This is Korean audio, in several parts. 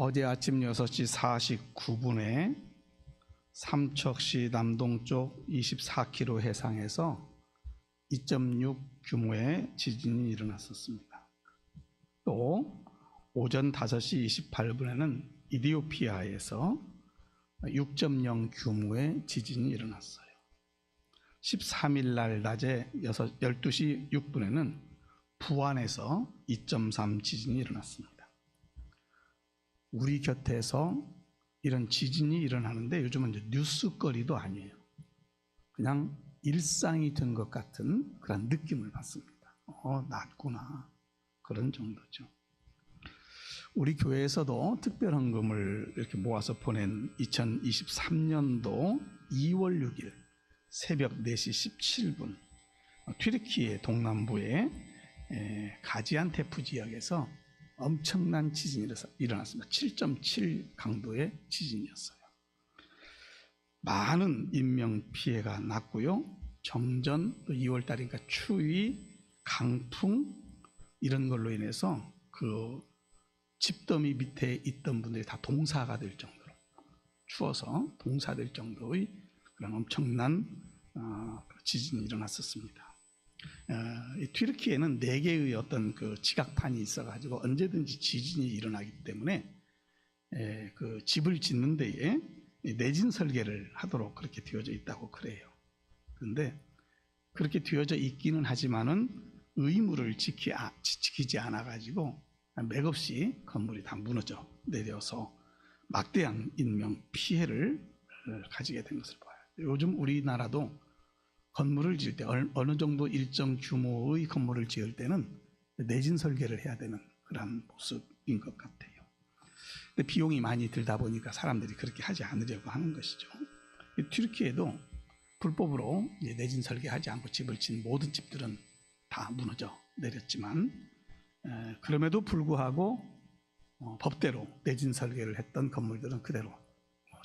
어제 아침 6시 49분에 삼척시 남동쪽 24km 해상에서 2.6 규모의 지진이 일어났었습니다. 또 오전 5시 28분에는 이디오피아에서 6.0 규모의 지진이 일어났어요. 13일 날 낮에 6, 12시 6분에는 부안에서 2.3 지진이 일어났습니다. 우리 곁에서 이런 지진이 일어나는데 요즘은 이제 뉴스거리도 아니에요. 그냥 일상이 된 것 같은 그런 느낌을 받습니다. 어, 낫구나. 그런 정도죠. 우리 교회에서도 특별헌금을 이렇게 모아서 보낸 2023년도 2월 6일 새벽 4시 17분 튀르키예 동남부의 가지안테프 지역에서 엄청난 지진이 일어났습니다. 7.7 강도의 지진이었어요. 많은 인명 피해가 났고요. 정전 2월 달이니까 추위, 강풍 이런 걸로 인해서 그 집더미 밑에 있던 분들이 다 동사가 될 정도로 추워서 동사될 정도의 그런 엄청난 어, 지진이 일어났었습니다. 어, 튀르키에는 네 개의 어떤 그 지각판이 있어가지고 언제든지 지진이 일어나기 때문에 에, 그 집을 짓는 데에 내진 설계를 하도록 그렇게 되어져 있다고 그래요. 그런데 그렇게 되어져 있기는 하지만은 의무를 지키, 아, 지키지 않아 가지고 맥없이 건물이 다 무너져 내려서 막대한 인명 피해를 가지게 된 것을 봐요. 요즘 우리나라도 건물을 지을 때 어느 정도 일정 규모의 건물을 지을 때는 내진 설계를 해야 되는 그런 모습인 것 같아요. 근데 비용이 많이 들다 보니까 사람들이 그렇게 하지 않으려고 하는 것이죠. 튀르키에도 불법으로 내진 설계하지 않고 집을 진 모든 집들은 다 무너져 내렸지만 그럼에도 불구하고 어, 법대로 내진 설계를 했던 건물들은 그대로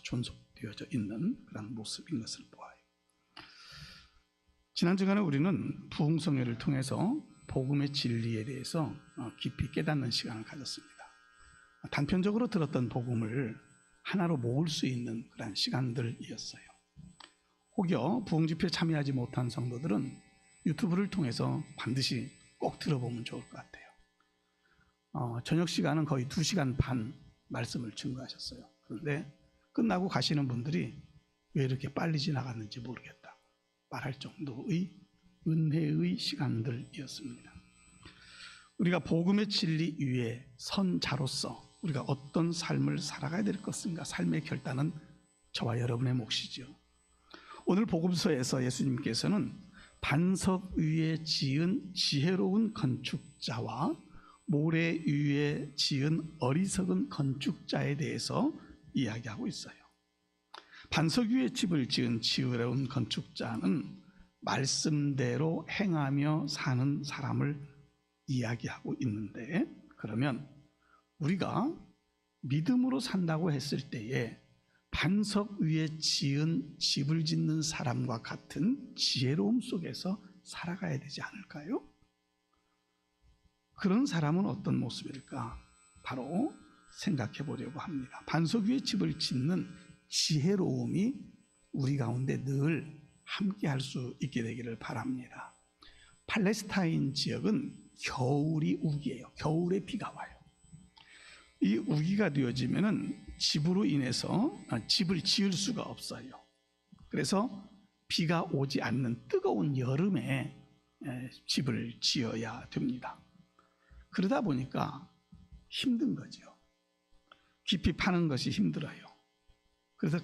존속되어져 있는 그런 모습인 것을 보아요. 지난 주간에 우리는 부흥성회를 통해서 복음의 진리에 대해서 어, 깊이 깨닫는 시간을 가졌습니다. 단편적으로 들었던 복음을 하나로 모을 수 있는 그런 시간들이었어요. 혹여 부흥 집회에 참여하지 못한 성도들은 유튜브를 통해서 반드시 꼭 들어보면 좋을 것 같아요. 어, 저녁 시간은 거의 2시간 반 말씀을 증거하셨어요. 그런데 끝나고 가시는 분들이 왜 이렇게 빨리 지나갔는지 모르겠다. 말할 정도의 은혜의 시간들이었습니다. 우리가 복음의 진리 위에 선 자로서 우리가 어떤 삶을 살아가야 될 것인가 삶의 결단은 저와 여러분의 몫이죠. 오늘 복음서에서 예수님께서는 반석 위에 지은 지혜로운 건축자와 모래 위에 지은 어리석은 건축자에 대해서 이야기하고 있어요. 반석 위에 집을 지은 지혜로운 건축자는 말씀대로 행하며 사는 사람을 이야기하고 있는데 그러면 우리가 믿음으로 산다고 했을 때에 반석 위에 지은 집을 짓는 사람과 같은 지혜로움 속에서 살아가야 되지 않을까요? 그런 사람은 어떤 모습일까? 바로 생각해 보려고 합니다. 반석 위에 집을 짓는 지혜로움이 우리 가운데 늘 함께 할 수 있게 되기를 바랍니다. 팔레스타인 지역은 겨울이 우기예요. 겨울에 비가 와요. 이 우기가 되어지면은 집으로 인해서 집을 지을 수가 없어요. 그래서 비가 오지 않는 뜨거운 여름에 집을 지어야 됩니다. 그러다 보니까 힘든 거죠. 깊이 파는 것이 힘들어요. 그래서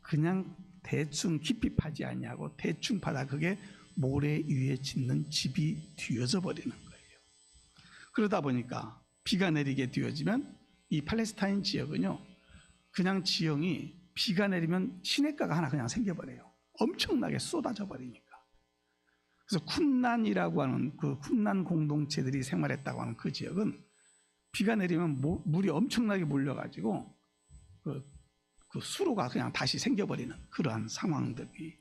그냥 대충 깊이 파지 않냐고 대충 파다 그게 모래 위에 짓는 집이 뒤어져 버리는 거예요. 그러다 보니까 비가 내리게 되어지면 이 팔레스타인 지역은요, 그냥 지형이 비가 내리면 시냇가가 하나 그냥 생겨버려요. 엄청나게 쏟아져 버리니까. 그래서 쿰난이라고 하는 그 쿰난 공동체들이 생활했다고 하는 그 지역은 비가 내리면 물이 엄청나게 몰려가지고 그, 그 수로가 그냥 다시 생겨버리는 그러한 상황들이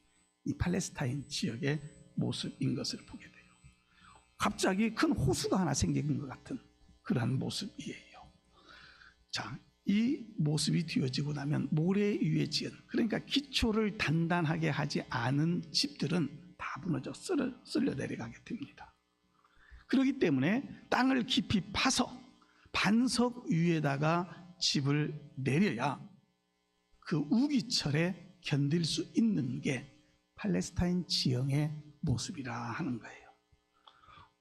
이 팔레스타인 지역의 모습인 것을 보게 돼요. 갑자기 큰 호수가 하나 생긴 것 같은 그러한 모습이에요. 자, 이 모습이 뒤어지고 나면 모래 위에 지은 그러니까 기초를 단단하게 하지 않은 집들은 다 무너져 쓸어, 쓸려 내려가게 됩니다. 그렇기 때문에 땅을 깊이 파서 반석 위에다가 집을 내려야 그 우기철에 견딜 수 있는 게 팔레스타인 지형의 모습이라 하는 거예요.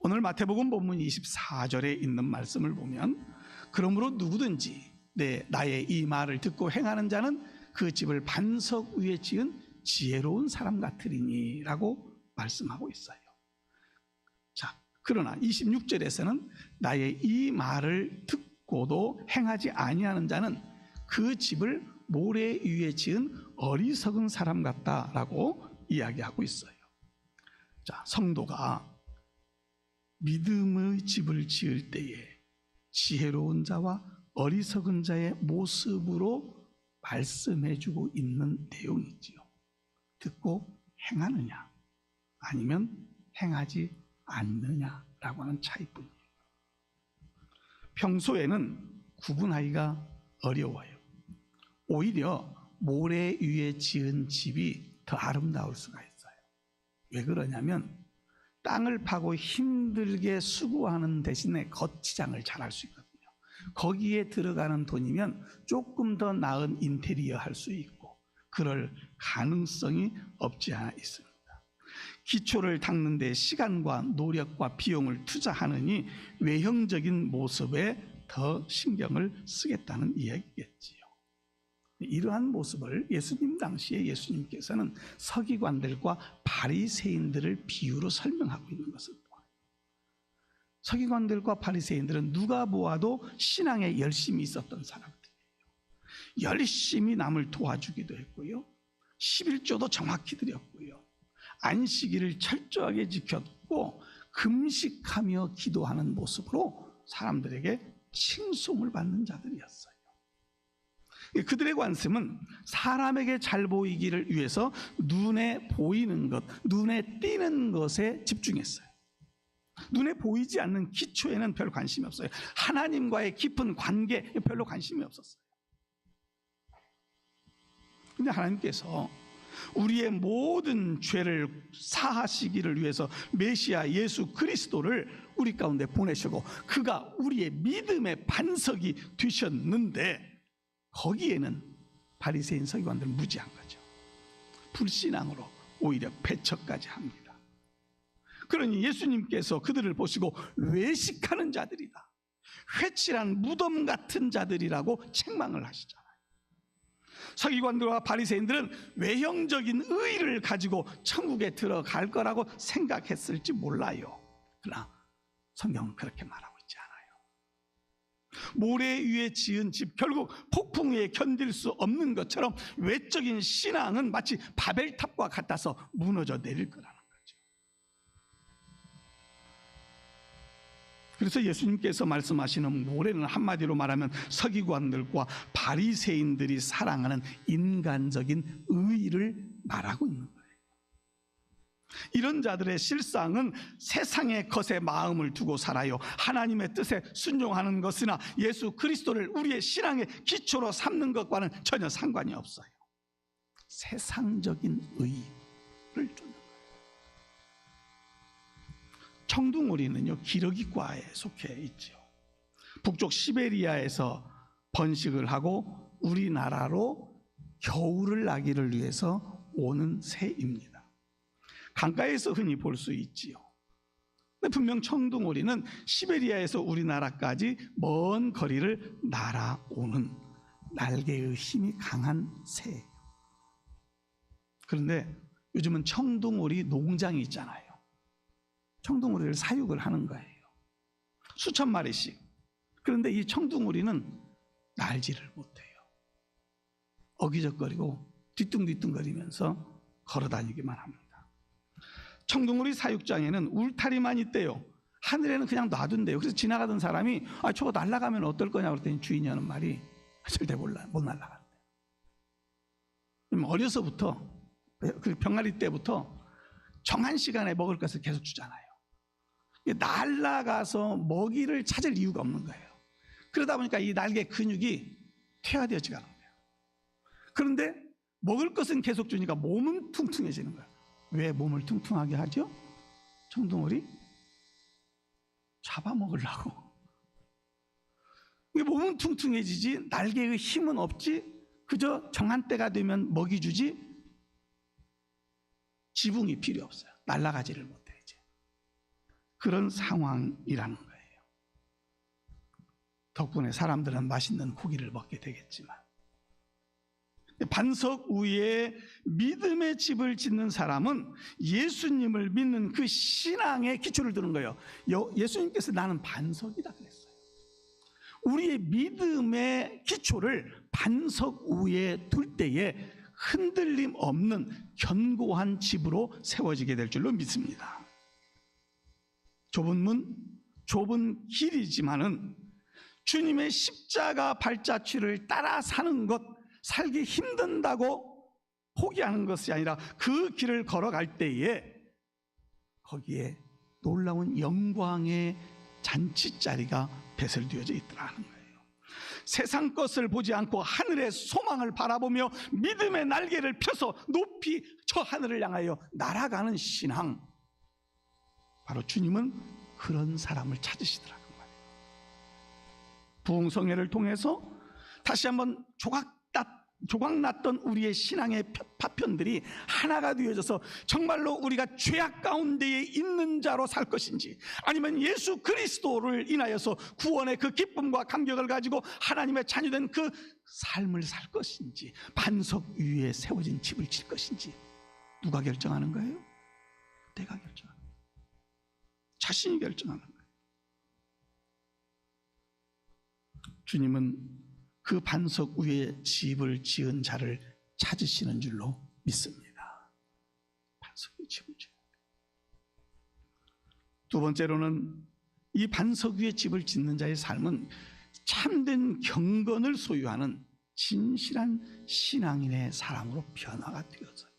오늘 마태복음 본문 24절에 있는 말씀을 보면 그러므로 누구든지 내 나의 이 말을 듣고 행하는 자는 그 집을 반석 위에 지은 지혜로운 사람 같으리니라고 말씀하고 있어요. 자, 그러나 26절에서는 나의 이 말을 듣고도 행하지 아니하는 자는 그 집을 모래 위에 지은 어리석은 사람 같다라고 이야기하고 있어요. 자, 성도가 믿음의 집을 지을 때에 지혜로운 자와 어리석은 자의 모습으로 말씀해주고 있는 내용이지요. 듣고 행하느냐, 아니면 행하지 않느냐라고 하는 차이뿐이에요. 평소에는 구분하기가 어려워요. 오히려 모래 위에 지은 집이 더 아름다울 수가 있어요. 왜 그러냐면 땅을 파고 힘들게 수고하는 대신에 거치장을 잘할 수 있거든요. 거기에 들어가는 돈이면 조금 더 나은 인테리어 할 수 있고 그럴 가능성이 없지 않아 있습니다. 기초를 닦는데 시간과 노력과 비용을 투자하느니 외형적인 모습에 더 신경을 쓰겠다는 이야기겠지요. 이러한 모습을 예수님 당시에 예수님께서는 서기관들과 바리새인들을 비유로 설명하고 있는 것을 보아요. 서기관들과 바리새인들은 누가 보아도 신앙에 열심히 있었던 사람들이에요. 열심히 남을 도와주기도 했고요. 11조도 정확히 드렸고요. 안식일을 철저하게 지켰고 금식하며 기도하는 모습으로 사람들에게 칭송을 받는 자들이었어요. 그들의 관심은 사람에게 잘 보이기를 위해서 눈에 보이는 것, 눈에 띄는 것에 집중했어요. 눈에 보이지 않는 기초에는 별 관심이 없어요. 하나님과의 깊은 관계에 별로 관심이 없었어요. 근데 하나님께서 우리의 모든 죄를 사하시기를 위해서 메시아 예수 그리스도를 우리 가운데 보내시고 그가 우리의 믿음의 반석이 되셨는데 거기에는 바리새인 서기관들 무지한 거죠. 불신앙으로 오히려 배척까지 합니다. 그러니 예수님께서 그들을 보시고 외식하는 자들이다. 회칠한 무덤 같은 자들이라고 책망을 하시잖아요. 서기관들과 바리새인들은 외형적인 의를 가지고 천국에 들어갈 거라고 생각했을지 몰라요. 그러나 성경은 그렇게 말하고. 모래 위에 지은 집 결국 폭풍 에 견딜 수 없는 것처럼 외적인 신앙은 마치 바벨탑과 같아서 무너져 내릴 거라는 거죠. 그래서 예수님께서 말씀하시는 모래는 한마디로 말하면 서기관들과 바리새인들이 사랑하는 인간적인 의를 말하고 있는 거예요. 이런 자들의 실상은 세상의 것에 마음을 두고 살아요. 하나님의 뜻에 순종하는 것이나 예수 그리스도를 우리의 신앙의 기초로 삼는 것과는 전혀 상관이 없어요. 세상적인 의를 쫓는 거예요. 청둥오리는요 기러기과에 속해 있죠. 북쪽 시베리아에서 번식을 하고 우리나라로 겨울을 나기를 위해서 오는 새입니다. 강가에서 흔히 볼 수 있지요. 근데 분명 청둥오리는 시베리아에서 우리나라까지 먼 거리를 날아오는 날개의 힘이 강한 새예요. 그런데 요즘은 청둥오리 농장이 있잖아요. 청둥오리를 사육을 하는 거예요. 수천 마리씩. 그런데 이 청둥오리는 날지를 못해요. 어기적거리고 뒤뚱뒤뚱거리면서 걸어 다니기만 합니다. 청둥오리 사육장에는 울타리만 있대요. 하늘에는 그냥 놔둔대요. 그래서 지나가던 사람이 아 저거 날아가면 어떨 거냐 그랬더니 주인이 하는 말이 절대 몰라 못 날아간대. 어려서부터 그 병아리 때부터 정한 시간에 먹을 것을 계속 주잖아요. 날아가서 먹이를 찾을 이유가 없는 거예요. 그러다 보니까 이 날개 근육이 퇴화되어지가 거예요. 그런데 먹을 것은 계속 주니까 몸은 퉁퉁해지는 거예요. 왜 몸을 퉁퉁하게 하죠? 청둥오리 잡아먹으려고. 몸은 퉁퉁해지지 날개의 힘은 없지 그저 정한 때가 되면 먹이 주지 지붕이 필요 없어요. 날아가지를 못해 이제 그런 상황이라는 거예요. 덕분에 사람들은 맛있는 고기를 먹게 되겠지만 반석 위에 믿음의 집을 짓는 사람은 예수님을 믿는 그 신앙의 기초를 두는 거예요. 여- 예수님께서 나는 반석이다 그랬어요. 우리의 믿음의 기초를 반석 위에 둘 때에 흔들림 없는 견고한 집으로 세워지게 될 줄로 믿습니다. 좁은 문, 좁은 길이지만은 주님의 십자가 발자취를 따라 사는 것, 살기 힘든다고 포기하는 것이 아니라 그 길을 걸어갈 때에 거기에 놀라운 영광의 잔치자리가 배설되어져 있더라는 거예요. 세상 것을 보지 않고 하늘의 소망을 바라보며 믿음의 날개를 펴서 높이 저 하늘을 향하여 날아가는 신앙. 바로 주님은 그런 사람을 찾으시더라는 거예요. 부흥성회를 통해서 다시 한번 조각 조각났던 우리의 신앙의 파편들이 하나가 되어져서 정말로 우리가 죄악 가운데에 있는 자로 살 것인지 아니면 예수 그리스도를 인하여서 구원의 그 기쁨과 감격을 가지고 하나님의 자녀된 그 삶을 살 것인지 반석 위에 세워진 집을 질 것인지 누가 결정하는 거예요? 내가 결정하는 거예요. 자신이 결정하는 거예요. 주님은 그 반석 위에 집을 지은 자를 찾으시는 줄로 믿습니다. 반석 위에 집을 지은 두 번째로는 이 반석 위에 집을 짓는 자의 삶은 참된 경건을 소유하는 진실한 신앙인의 사람으로 변화가 되어져요.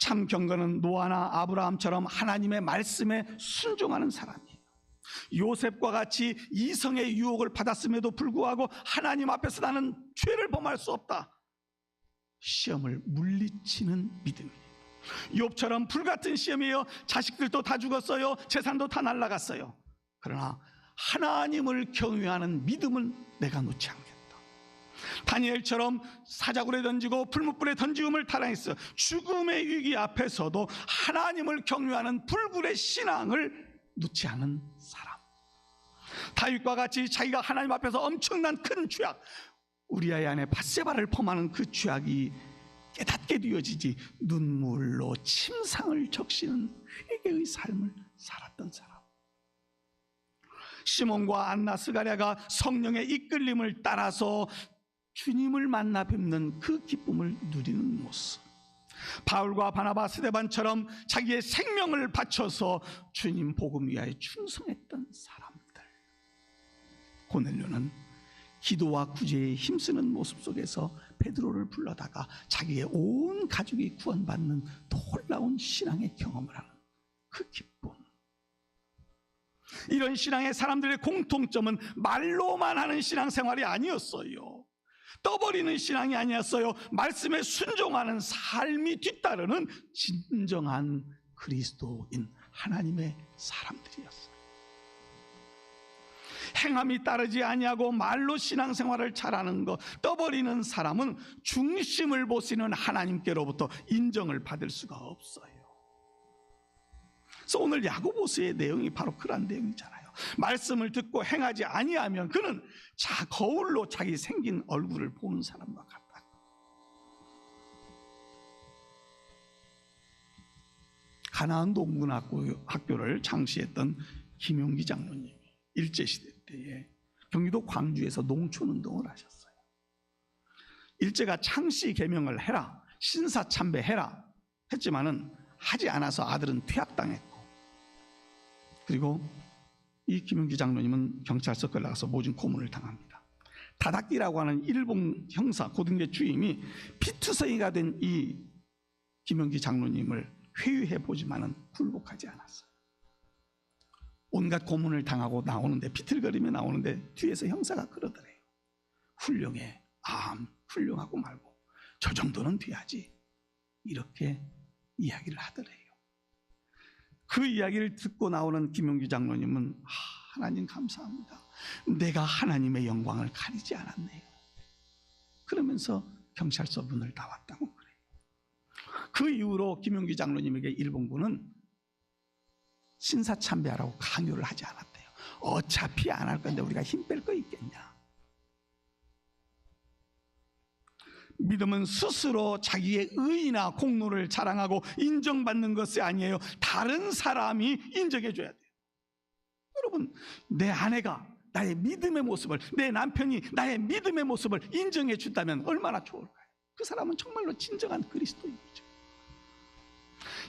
참 경건은 노아나 아브라함처럼 하나님의 말씀에 순종하는 사람이에요. 요셉과 같이 이성의 유혹을 받았음에도 불구하고 하나님 앞에서 나는 죄를 범할 수 없다. 시험을 물리치는 믿음이에요. 욥처럼 불같은 시험이에요. 자식들도 다 죽었어요. 재산도 다 날라갔어요. 그러나 하나님을 경외하는 믿음은 내가 놓지 않겠다. 다니엘처럼 사자굴에 던지고 풀무불에 던지음을 타랑했어. 죽음의 위기 앞에서도 하나님을 경외하는 불굴의 신앙을 놓지 않은 사람. 다윗과 같이 자기가 하나님 앞에서 엄청난 큰 죄악, 우리아의 안에 바세바를 범하는 그 죄악이 깨닫게 되어지지 눈물로 침상을 적시는 회개의 삶을 살았던 사람. 시몬과 안나 스가랴가 성령의 이끌림을 따라서 주님을 만나 뵙는 그 기쁨을 누리는 모습. 바울과 바나바 스데반처럼 자기의 생명을 바쳐서 주님 복음 위하여 충성했던 사람 들. 고넬료는 기도와 구제에 힘쓰는 모습 속에서 베드로를 불러다가 자기의 온 가족이 구원받는 놀라운 신앙의 경험을 하는 그 기쁨. 이런 신앙의 사람들의 공통점은 말로만 하는 신앙 생활이 아니었어요. 떠버리는 신앙이 아니었어요. 말씀에 순종하는 삶이 뒤따르는 진정한 그리스도인 하나님의 사람들이었어요. 행함이 따르지 아니하고 말로 신앙생활을 잘하는 것 떠버리는 사람은 중심을 보시는 하나님께로부터 인정을 받을 수가 없어요. 그래서 오늘 야고보스의 내용이 바로 그런 내용이잖아요. 말씀을 듣고 행하지 아니하면 그는 자 거울로 자기 생긴 얼굴을 보는 사람과 같다. 가나안 동문학교를 창시했던 김용기 장로님이 일제 시대 때에 경기도 광주에서 농촌운동을 하셨어요. 일제가 창씨 개명을 해라, 신사 참배해라 했지만은 하지 않아서 아들은 퇴학당했고 그리고 이 김용기 장로님은 경찰서 끌려가서 모진 고문을 당합니다. 다닥기라고 하는 일본 형사 고등대 주임이 피투성이가 된 이 김용기 장로님을 회유해 보지만은 굴복하지 않았어요. 온갖 고문을 당하고 나오는데 비틀거리며 나오는데 뒤에서 형사가 그러더래요. 훌륭해. 암 훌륭하고 말고 저 정도는 돼야지. 이렇게 이야기를 하더래요. 그 이야기를 듣고 나오는 김용기 장로님은 아, 하나님 감사합니다. 내가 하나님의 영광을 가리지 않았네요. 그러면서 경찰서 문을 닫았다고 그래요. 그 이후로 김용기 장로님에게 일본군은 신사참배하라고 강요를 하지 않았대요. 어차피 안 할 건데 우리가 힘 뺄 거 있겠냐. 믿음은 스스로 자기의 의나 공로를 자랑하고 인정받는 것이 아니에요. 다른 사람이 인정해 줘야 돼요. 여러분, 내 아내가 나의 믿음의 모습을, 내 남편이 나의 믿음의 모습을 인정해 준다면 얼마나 좋을까요? 그 사람은 정말로 진정한 그리스도인이죠.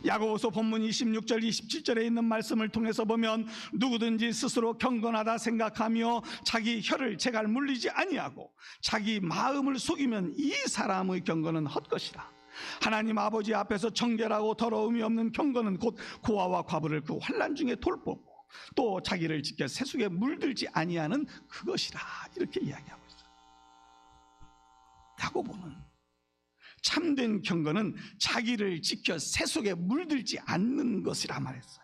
야고보서 본문 26절 27절에 있는 말씀을 통해서 보면 누구든지 스스로 경건하다 생각하며 자기 혀를 제갈 물리지 아니하고 자기 마음을 속이면 이 사람의 경건은 헛것이라 하나님 아버지 앞에서 정결하고 더러움이 없는 경건은 곧 고아와 과부를 그 환란 중에 돌보고 또 자기를 지켜 세속에 물들지 아니하는 그것이라 이렇게 이야기하고 있어요. 야고보는 참된 경건은 자기를 지켜 세속에 물들지 않는 것이라 말했어요.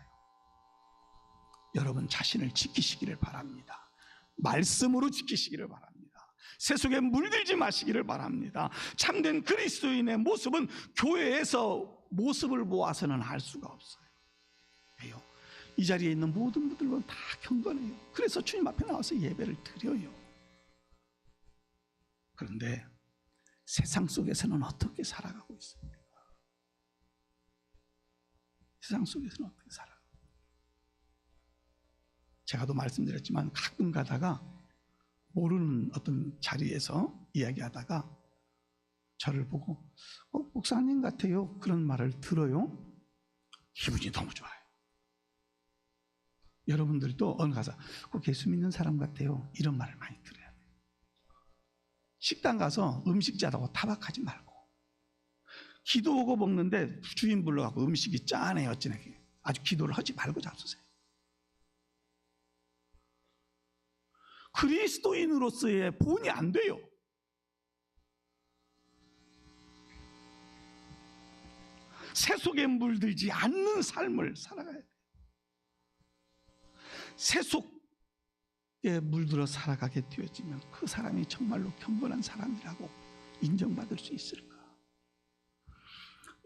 여러분 자신을 지키시기를 바랍니다. 말씀으로 지키시기를 바랍니다. 세속에 물들지 마시기를 바랍니다. 참된 그리스도인의 모습은 교회에서 모습을 모아서는 알 수가 없어요. 이 자리에 있는 모든 분들은 다 경건해요. 그래서 주님 앞에 나와서 예배를 드려요. 그런데 세상 속에서는 어떻게 살아가고 있습니까? 세상 속에서는 어떻게 살아가고 제가도 말씀드렸지만 가끔 가다가 모르는 어떤 자리에서 이야기하다가 저를 보고 어, 목사님 같아요. 그런 말을 들어요. 기분이 너무 좋아요. 여러분들도 어느 가서 꼭 예수 믿는 사람 같아요. 이런 말을 많이 들어요 식당 가서 음식 짜다고 타박하지 말고. 기도 오고 먹는데 주인 불러갖고 음식이 짜네 어찌네 아주 기도를 하지 말고 잡수세요. 그리스도인으로서의 본이 안 돼요. 세속에 물들지 않는 삶을 살아가야 돼요. 세속 에 물들어 살아가게 되어지면 그 사람이 정말로 경건한 사람이라고 인정받을 수 있을까?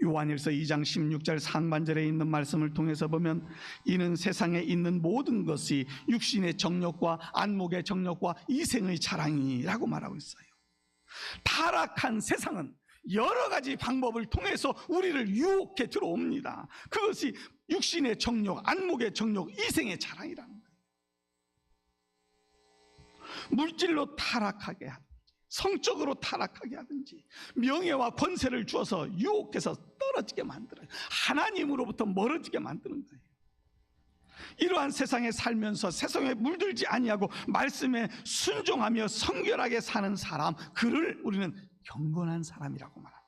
요한일서 2장 16절 상반절에 있는 말씀을 통해서 보면 이는 세상에 있는 모든 것이 육신의 정욕과 안목의 정욕과 이생의 자랑이라고 말하고 있어요. 타락한 세상은 여러 가지 방법을 통해서 우리를 유혹해 들어옵니다. 그것이 육신의 정욕, 안목의 정욕, 이생의 자랑이라는. 물질로 타락하게 하든지 성적으로 타락하게 하든지 명예와 권세를 주어서 유혹해서 떨어지게 만들어요. 하나님으로부터 멀어지게 만드는 거예요. 이러한 세상에 살면서 세상에 물들지 아니하고 말씀에 순종하며 성결하게 사는 사람 그를 우리는 경건한 사람이라고 말합니다.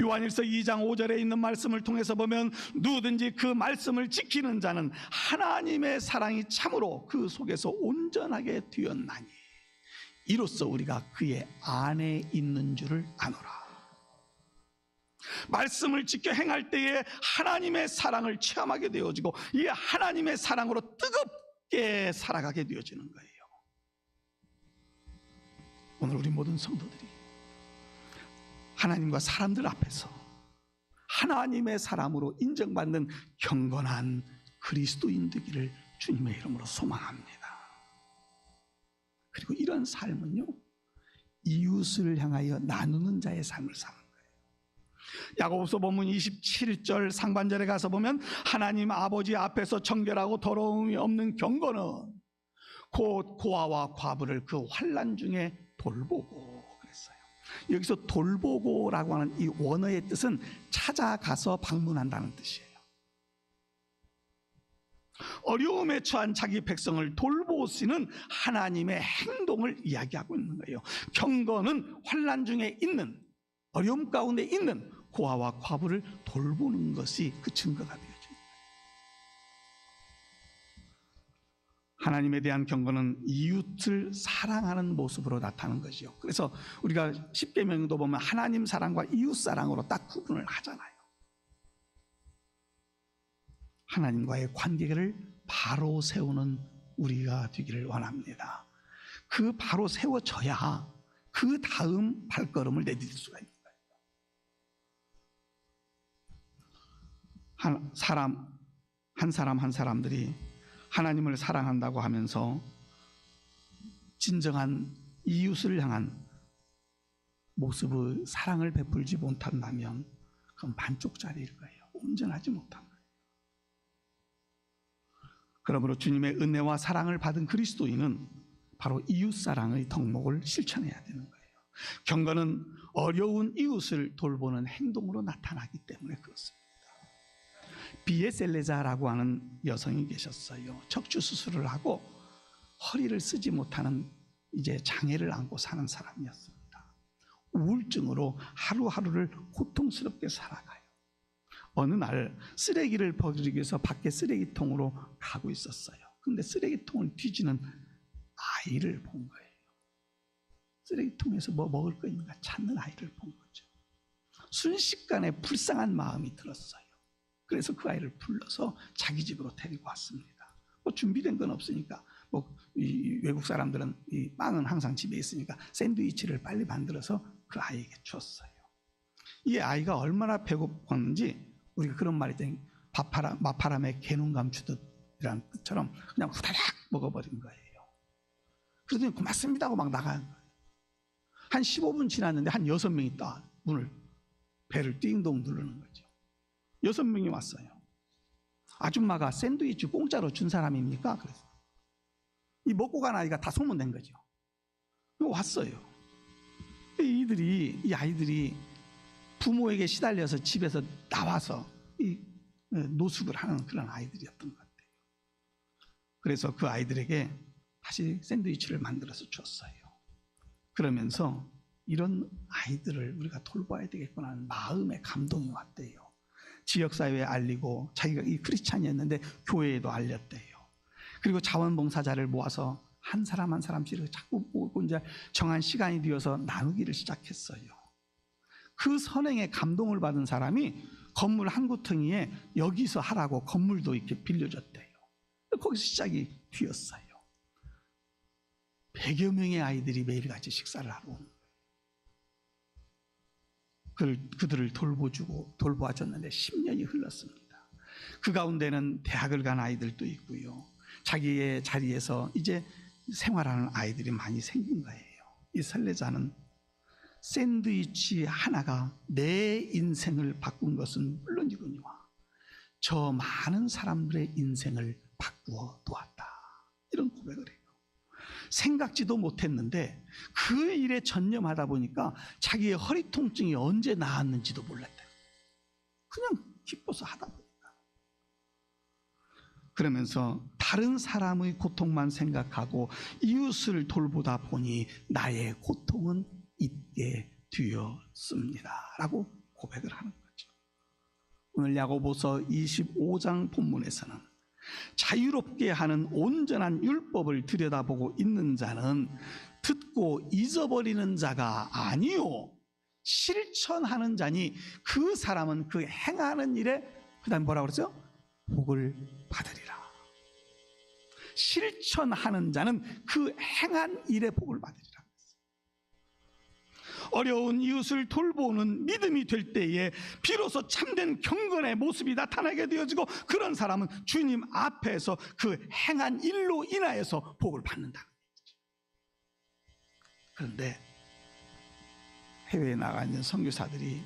요한일서 2장 5절에 있는 말씀을 통해서 보면 누구든지 그 말씀을 지키는 자는 하나님의 사랑이 참으로 그 속에서 온전하게 되었나니 이로써 우리가 그의 안에 있는 줄을 아노라. 말씀을 지켜 행할 때에 하나님의 사랑을 체험하게 되어지고 이 하나님의 사랑으로 뜨겁게 살아가게 되어지는 거예요. 오늘 우리 모든 성도들이 하나님과 사람들 앞에서 하나님의 사람으로 인정받는 경건한 그리스도인 되기를 주님의 이름으로 소망합니다. 그리고 이런 삶은요, 이웃을 향하여 나누는 자의 삶을 사는 거예요. 야고보서 본문 27절 상반절에 가서 보면 하나님 아버지 앞에서 정결하고 더러움이 없는 경건은 곧 고아와 과부를 그 환란 중에 돌보고 여기서 돌보고라고 하는 이 원어의 뜻은 찾아가서 방문한다는 뜻이에요. 어려움에 처한 자기 백성을 돌보시는 하나님의 행동을 이야기하고 있는 거예요. 경건은 환란 중에 있는 어려움 가운데 있는 고아와 과부를 돌보는 것이 그 증거가 되어 하나님에 대한 경건은 이웃을 사랑하는 모습으로 나타나는 것이요. 그래서 우리가 십계명도 보면 하나님 사랑과 이웃 사랑으로 딱 구분을 하잖아요. 하나님과의 관계를 바로 세우는 우리가 되기를 원합니다. 그 바로 세워져야 그 다음 발걸음을 내디딜 수가 있는 거예요. 한 사람 한 사람 한 사람들이 하나님을 사랑한다고 하면서 진정한 이웃을 향한 모습의 사랑을 베풀지 못한다면 그건 반쪽짜리일 거예요. 온전하지 못한 거예요. 그러므로 주님의 은혜와 사랑을 받은 그리스도인은 바로 이웃 사랑의 덕목을 실천해야 되는 거예요. 경건은 어려운 이웃을 돌보는 행동으로 나타나기 때문에 그렇습니다. 비에셀레자라고 하는 여성이 계셨어요. 척추 수술을 하고 허리를 쓰지 못하는 이제 장애를 안고 사는 사람이었습니다. 우울증으로 하루하루를 고통스럽게 살아가요. 어느 날 쓰레기를 버리기 위해서 밖에 쓰레기통으로 가고 있었어요. 근데 쓰레기통을 뒤지는 아이를 본 거예요. 쓰레기통에서 뭐 먹을 거 있는가 찾는 아이를 본 거죠. 순식간에 불쌍한 마음이 들었어요. 그래서 그 아이를 불러서 자기 집으로 데리고 왔습니다. 뭐 준비된 건 없으니까 뭐이 외국 사람들은 이 빵은 항상 집에 있으니까 샌드위치를 빨리 만들어서 그 아이에게 줬어요. 이 아이가 얼마나 배고팠는지 우리가 그런 말이 있잖아요. 밥파라, 마파람에 개눈 감추듯이라는 뜻처럼 그냥 후다닥 먹어버린 거예요. 그러더니 고맙습니다 하고 막 나간 거예요. 한 15분 지났는데 한 6명이 딱 문을 배를 띵동 누르는 거죠. 여섯 명이 왔어요. 아줌마가 샌드위치 공짜로 준 사람입니까? 그래서 이 먹고 간 아이가 다 소문낸 거죠. 왔어요. 이들이 이 아이들이 부모에게 시달려서 집에서 나와서 이 노숙을 하는 그런 아이들이었던 것 같아요. 그래서 그 아이들에게 다시 샌드위치를 만들어서 줬어요. 그러면서 이런 아이들을 우리가 돌봐야 되겠구나 하는 마음의 감동이 왔대요. 지역사회에 알리고 자기가 이 크리스찬이었는데 교회에도 알렸대요. 그리고 자원봉사자를 모아서 한 사람 한 사람씩 자꾸 이제 정한 시간이 되어서 나누기를 시작했어요. 그 선행에 감동을 받은 사람이 건물 한 구덩이에 여기서 하라고 건물도 이렇게 빌려줬대요. 거기서 시작이 되었어요. 100여 명의 아이들이 매일같이 식사를 하러 거 예요. 그들을 돌보주고 돌보아줬는데 10년이 흘렀습니다. 그 가운데는 대학을 간 아이들도 있고요. 자기의 자리에서 이제 생활하는 아이들이 많이 생긴 거예요. 이 설레자는 샌드위치 하나가 내 인생을 바꾼 것은 물론이거니와 저 많은 사람들의 인생을 바꾸어 놓았다. 이런 고백을 해요. 생각지도 못했는데 그 일에 전념하다 보니까 자기의 허리 통증이 언제 나았는지도 몰랐다. 그냥 기뻐서 하다 보니까. 그러면서 다른 사람의 고통만 생각하고 이웃을 돌보다 보니 나의 고통은 잊게 되었습니다. 라고 고백을 하는 거죠. 오늘 야고보서 25장 본문에서는 자유롭게 하는 온전한 율법을 들여다보고 있는 자는 듣고 잊어버리는 자가 아니요 실천하는 자니 그 사람은 그 행하는 일에 그다음 뭐라고 그러죠? 복을 받으리라. 실천하는 자는 그 행한 일에 복을 받으리라. 어려운 이웃을 돌보는 믿음이 될 때에 비로소 참된 경건의 모습이 나타나게 되어지고 그런 사람은 주님 앞에서 그 행한 일로 인하여서 복을 받는다. 그런데 해외에 나가 있는 선교사들이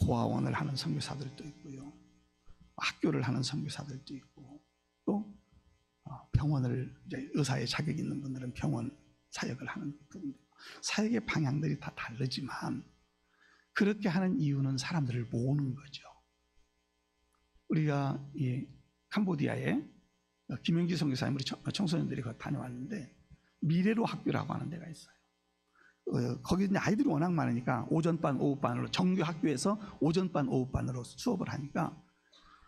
고아원을 하는 선교사들도 있고요. 학교를 하는 선교사들도 있고 또 병원을 이제 의사의 자격 있는 분들은 병원 사역을 하는 분들 사역의 방향들이 다 다르지만 그렇게 하는 이유는 사람들을 모으는 거죠. 우리가 이 캄보디아에 김영기 선교사님 우리 청소년들이 거기 다녀왔는데 미래로 학교라고 하는 데가 있어요. 어, 거기 이제 아이들이 워낙 많으니까 오전반, 오후반으로 정규 학교에서 오전반, 오후반으로 수업을 하니까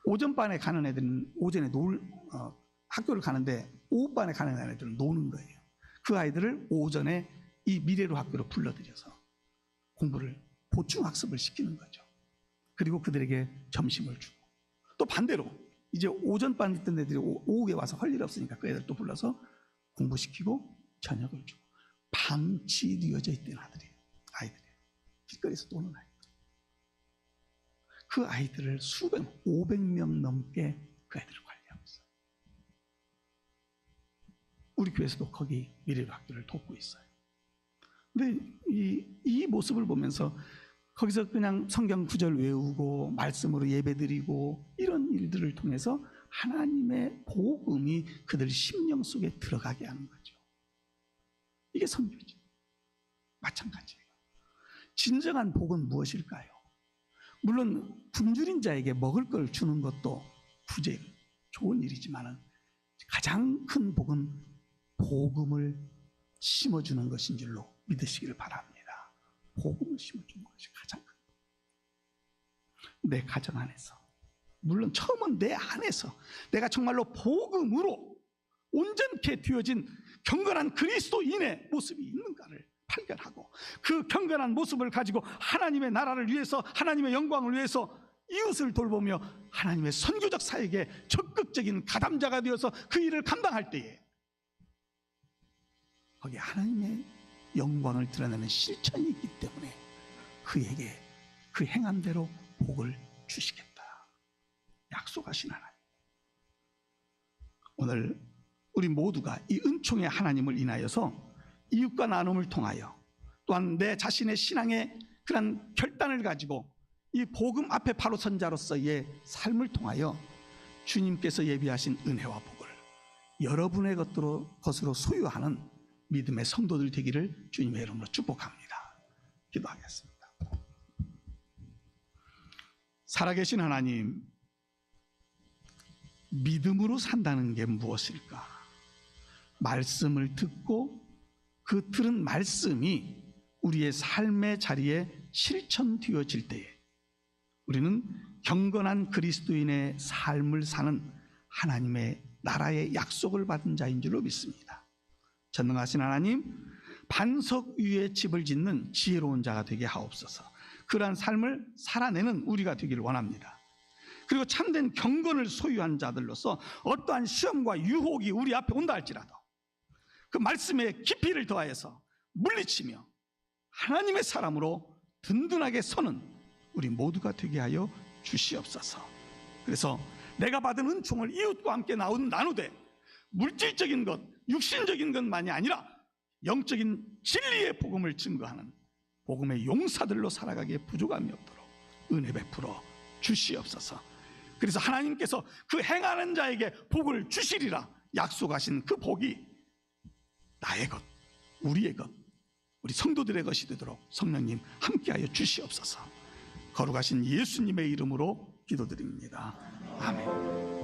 오전반에 가는 애들은 오전에 놀 어, 학교를 가는데 오후반에 가는 아이들은 노는 거예요. 그 아이들을 오전에 이 미래로 학교로 불러들여서 공부를 보충 학습을 시키는 거죠. 그리고 그들에게 점심을 주고 또 반대로 이제 오전반 있던 애들이 오- 오후에 와서 할 일 없으니까 그 애들 또 불러서 공부시키고 저녁을 주고 방치되어져 있던 아들이에요. 아이들이에요. 길거리에서 노는 아이들. 그 아이들을 수백, 500명 넘게 그 아이들을 관리하고 있어요. 우리 교회에서도 거기 미래로 학교를 돕고 있어요. 근데 이, 이 모습을 보면서 거기서 그냥 성경 구절 외우고 말씀으로 예배드리고 이런 일들을 통해서 하나님의 복음이 그들 심령 속에 들어가게 하는 거죠. 이게 선교죠. 마찬가지예요. 진정한 복은 무엇일까요? 물론 굶주린 자에게 먹을 걸 주는 것도 부재 좋은 일이지만은 가장 큰 복은 복음을 심어주는 것인 줄로 믿으시기를 바랍니다. 복음을 심어주는 것이 가장 큰. 내 가정 안에서 물론 처음은 내 안에서 내가 정말로 복음으로 온전케 되어진 경건한 그리스도인의 모습이 있는가를 발견하고 그 경건한 모습을 가지고 하나님의 나라를 위해서 하나님의 영광을 위해서 이웃을 돌보며 하나님의 선교적 사역에 적극적인 가담자가 되어서 그 일을 감당할 때에 거기에 하나님의 영광을 드러내는 실천이 있기 때문에 그에게 그 행한 대로 복을 주시겠다. 약속하신 하나님. 오늘 우리 모두가 이 은총의 하나님을 인하여서 이웃과 나눔을 통하여 또한 내 자신의 신앙의 그런 결단을 가지고 이 복음 앞에 바로 선 자로서의 삶을 통하여 주님께서 예비하신 은혜와 복을 여러분의 것으로 소유하는 믿음의 성도들 되기를 주님의 이름으로 축복합니다. 기도하겠습니다. 살아계신 하나님, 믿음으로 산다는 게 무엇일까? 말씀을 듣고 그 들은 말씀이 우리의 삶의 자리에 실천되어질 때에 우리는 경건한 그리스도인의 삶을 사는 하나님의 나라의 약속을 받은 자인 줄로 믿습니다. 전능하신 하나님, 반석 위에 집을 짓는 지혜로운 자가 되게 하옵소서. 그러한 삶을 살아내는 우리가 되기를 원합니다. 그리고 참된 경건을 소유한 자들로서 어떠한 시험과 유혹이 우리 앞에 온다 할지라도 그 말씀에 깊이를 더하여서 물리치며 하나님의 사람으로 든든하게 서는 우리 모두가 되게 하여 주시옵소서. 그래서 내가 받은 은총을 이웃과 함께 나온 나누되 물질적인 것, 육신적인 것만이 아니라 영적인 진리의 복음을 증거하는 복음의 용사들로 살아가기에 부족함이 없도록 은혜 베풀어 주시옵소서. 그래서 하나님께서 그 행하는 자에게 복을 주시리라 약속하신 그 복이 나의 것, 우리의 것, 우리 성도들의 것이 되도록 성령님 함께하여 주시옵소서. 거룩하신 예수님의 이름으로 기도드립니다. 아멘.